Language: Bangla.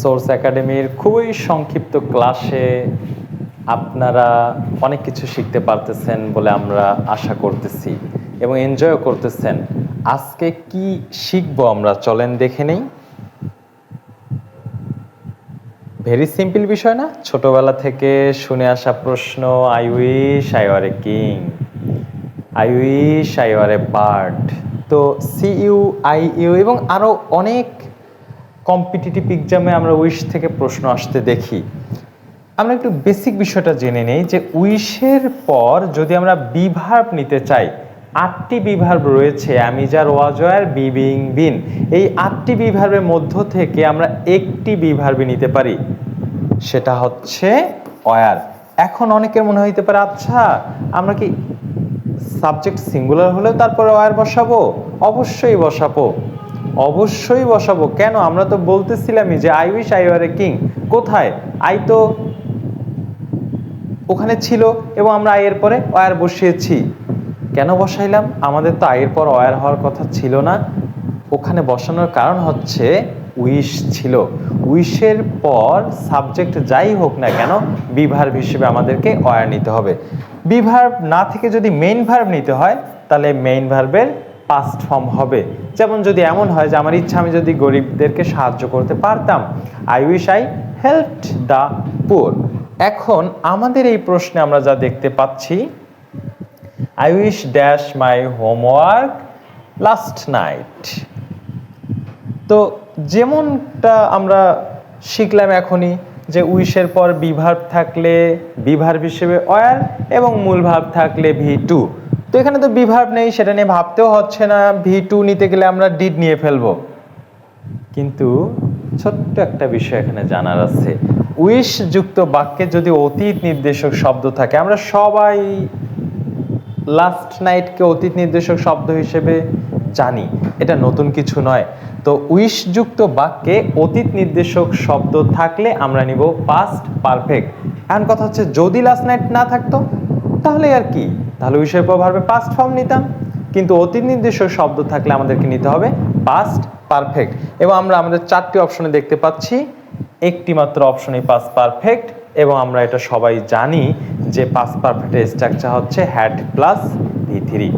সোর্স একাডেমির খুবই সংক্ষিপ্ত ক্লাসে আপনারা অনেক কিছু শিখতে পারতেছেন বলে আমরা আশা করতেছি এবং এনজয়ও করতেছেন। আজকে কি শিখব আমরা? চলেন দেখে নেই। ভেরি সিম্পল বিষয় না? ছোটবেলা থেকে শুনে আসা প্রশ্ন I wish I were a king I wish I were a bird তো সি ইউ আই ইউ এবং আরও অনেক কম্পিটিটিভ এক্সামে আমরা উইশ থেকে প্রশ্ন আসতে দেখি। আমরা একটু বেসিক বিষয়টা জেনে নেই যে উইশের পর যদি আমরা বিভার্ব নিতে চাই, আটটি বিভার্ব রয়েছে আমি যার ওয়াজয়ার, বিবিং, বিন। এই আটটি বিভার্বের মধ্য থেকে আমরা একটি বিভার্বে নিতে পারি। সেটা হচ্ছে অয়ার এখন অনেকের মনে হইতে পারে আচ্ছা আমরা কি সাবজেক্ট সিঙ্গুলার হলেও তারপরে ওয়ার বসাবো? অবশ্যই বসাবো। অবশ্যই বসাবো। কেন? আমরা তো বলতেছিলামই যে I wish I were a king কোথায়? আই তো ওখানে ছিল এবং আমরা আয়ের পরে ওয়ার বসিয়েছি। কেন বসাইলাম? আমাদের তো আয়ের পর ওয়ার হওয়ার কথা ছিল না। ওখানে বসানোর কারণ হচ্ছে উইশ ছিল। উইশের পর সাবজেক্ট যাই হোক না কেন বিভার্ব হিসেবে আমাদেরকে ওয়ার নিতে হবে। বিভার্ব না থেকে যদি মেইন ভার্ব নিতে হয়, তাহলে মেইন ভার্বের পাস্ট ফর্ম হবে। যেমন যদি এমন হয় যে আমার ইচ্ছা, আমি যদি গরিবদেরকে সাহায্য করতে পারতাম I wish I helped the poor এখন আমাদের এই প্রশ্নে আমরা যা দেখতে পাচ্ছি I wish dash my homework last night তো যেমনটা আমরা শিখলাম এখনই, যে উইশের পর বিভার্ব থাকলে বিভার্ব হিসেবে অয়ার এবং মূল ভাব থাকলে ভি টু। তো এখানে তো বিভার্ব নেই, সেটা নিয়ে ভাবতেও হচ্ছে না। ভি টু নিতে গেলে আমরা ডিড নিয়ে ফেলব। কিন্তু ছোট্ট একটা বিষয় এখানে জানার আছে। উইশ যুক্ত বাক্যে যদি অতীত নির্দেশক শব্দ থাকে, আমরা সবাই লাস্ট নাইটকে অতীত নির্দেশক শব্দ হিসেবে জানি। এটা নতুন কিছু নয়। তো উইশ যুক্ত বাক্যে অতীত নির্দেশক শব্দ থাকলে আমরা নিব পাস্ট পারফেক্ট এখন কথা হচ্ছে, যদি লাস্ট নাইট না থাকতো, তাহলে আর কি? তাহলে বিষয় প্রভাবে পাস্ট ফর্ম নিতাম। কিন্তু অতি নির্দিষ্ট শব্দ থাকলে আমাদেরকে নিতে হবে পাস্ট পারফেক্ট এবং আমরা আমাদের চারটি অপশনে দেখতে পাচ্ছি। একটি মাত্র অপশনে পাস পারফেক্ট এবং আমরা এটা সবাই জানি যে পাস পারফেক্টের স্ট্রাকচার হচ্ছে হ্যাড প্লাস ভি থ্রি